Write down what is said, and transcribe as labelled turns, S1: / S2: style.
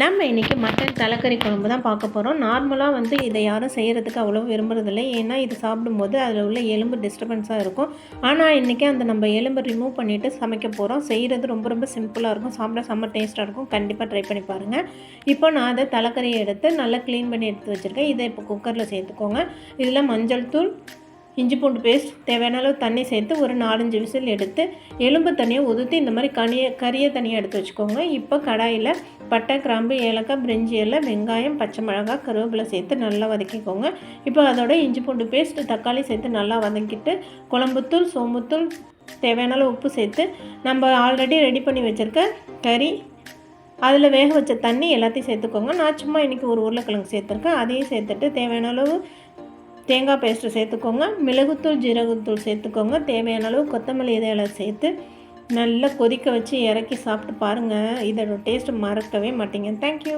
S1: நம்ம இன்றைக்கி மட்டன் தலைக்கறி குழம்பு தான் பார்க்க போகிறோம் நார்மலாக வந்து இதை யாரும் செய்கிறதுக்கு அவ்வளோ விரும்புறதில்லை. ஏன்னா இது சாப்பிடும்போது அதில் உள்ள எலும்பு டிஸ்டர்பன்ஸாக இருக்கும். ஆனால் இன்றைக்கி அந்த நம்ம எலும்பு ரிமூவ் பண்ணிவிட்டு சமைக்க போகிறோம் செய்கிறது ரொம்ப ரொம்ப சிம்பிளாக இருக்கும். சாப்பிட செம்ம டேஸ்ட்டாக இருக்கும். கண்டிப்பாக ட்ரை பண்ணி பாருங்கள் இப்போ நான் அதை தலைக்கறியை எடுத்து நல்லா க்ளீன் பண்ணி எடுத்து வச்சுருக்கேன். இதை இப்போ குக்கரில் சேர்த்துக்கோங்க. இதில் மஞ்சள் தூள் இஞ்சி பூண்டு பேஸ்ட் தேவையான அளவு தண்ணி சேர்த்து ஒரு நாலஞ்சு விசில் எடுத்து எலும்பு தனியாக உதுத்து இந்த மாதிரி கனியை கறியை தனியாக எடுத்து வச்சுக்கோங்க. இப்போ கடாயில் பட்டை கிராம்பு ஏலக்காய் பிரிஞ்சி இலை வெங்காயம் பச்சை மிளகாய் கருவேப்பிலை சேர்த்து நல்லா வதக்கிக்கோங்க. இப்போ அதோட இஞ்சி பூண்டு பேஸ்ட் தக்காளி சேர்த்து நல்லா வதக்கிட்டு குழம்புத்தூள் சோம்புத்தூள் தேவையான அளவு உப்பு சேர்த்து நம்ம ஆல்ரெடி ரெடி பண்ணி வச்சுருக்க கறி அதில் வேக வச்ச தண்ணி எல்லாத்தையும் சேர்த்துக்கோங்க. நான் சும்மா இன்றைக்கி ஒரு உருளைக்கிழங்கு சேர்த்துருக்கேன். அதையும் சேர்த்துட்டு தேவையான அளவு தேங்காய் பேஸ்ட்டு சேர்த்துக்கோங்க. மிளகுத்தூள் ஜீரகத்தூள் சேர்த்துக்கோங்க. தேவையான அளவு கொத்தமல்லி இதையில சேர்த்து நல்லா கொதிக்க வச்சு இறக்கி சாப்பிட்டு பாருங்கள் இதோட டேஸ்ட்டு மறக்கவே மாட்டீங்க. தேங்க்யூ